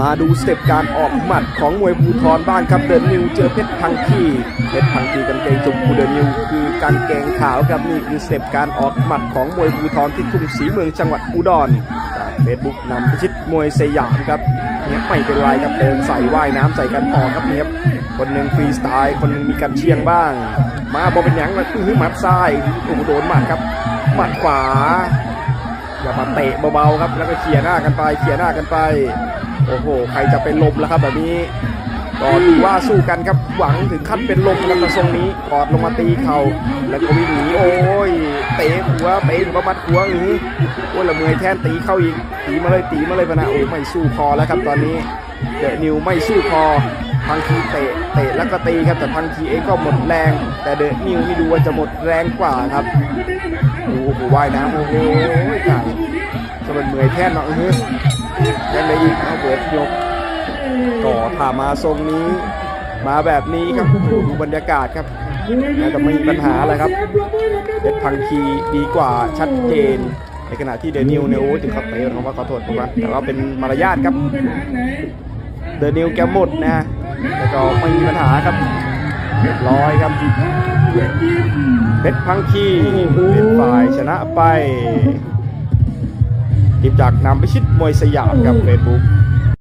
มาดูสเต็ปการออกหมัดของมวยภูทรบ้างครับเดินนิวเจอเพชรพังคีเพชรพังคีกางเกงจุกภูเดินนิวคือกางเกงขาวครับนี่คือสเต็ปการออกหมัดของมวยภูทรที่ทุ่งศรีเมืองจังหวัดอุดรจากเฟซบุ๊กนำพิชิตมวยสยามครับเนี่ยไม่เป็นไรครับเดินใส่ว่ายน้ำใส่กันต่อครับเนี่ยคนหนึ่งฟรีสไตล์คนหนึ่งมีกันเชียงบ้าง มาบอเป็นหยังมาอื้อหือหมัดซ้ายโอ้โหโดนหมัดครับหมัดขวา อย่ามาเตะเบาๆครับ แล้วก็เขี่ยหน้ากันไปเขี่ยหน้ากันไป โอ้โห ใครจะเป็นลมแล้วครับแบบนี้ก็ดูว่าสู้กันครับหวังถึงขั้นเป็นลมกันตรงนี้กอดลงมาตีเข่าแล้วก็วิ่งหนีโอ้ยเตะหัวเตะหัวมัดหัวอย่างนี้โอ้ยละเมอยแทนตีเข้าอีกตีมาเลยตีมาเลยพนะโอ้ไม่สู้พอแล้วครับตอนนี้เดนิวไม่สู้พอ พังทีเตะเตะแล้วก็ตีครับแต่พังทีเองก็หมดแรง แต่เดอะนิวนี่ดูว่าจะหมดแรงกว่าครับโอ้โหว่ายน้ำโอ้โหตายจะเป็นเหมื่อยแท่นเนาะเออยังไงอีกเอาเบิร์ดยกต่อถามาทรงนี้ มาแบบนี้ครับดูบรรยากาศครับน่าจะไม่มีปัญหาอะไรครับเพชรพังคีดีกว่าชัดเจน ในขณะที่เดนิวเนี่ยโอ้ยถึงเขาเตะคำว่าขอโทษผมว่าแต่ว่าเป็นมารยาทครับเดนิวแกหมดนะ ฮะแต่ก็ไม่มีปัญหาครับเรียบร้อยครับเพชรพังคีเป็นฝ่ายชนะไปทีมจากนำไปชิดมวยสยามครับเฟซบุ๊ก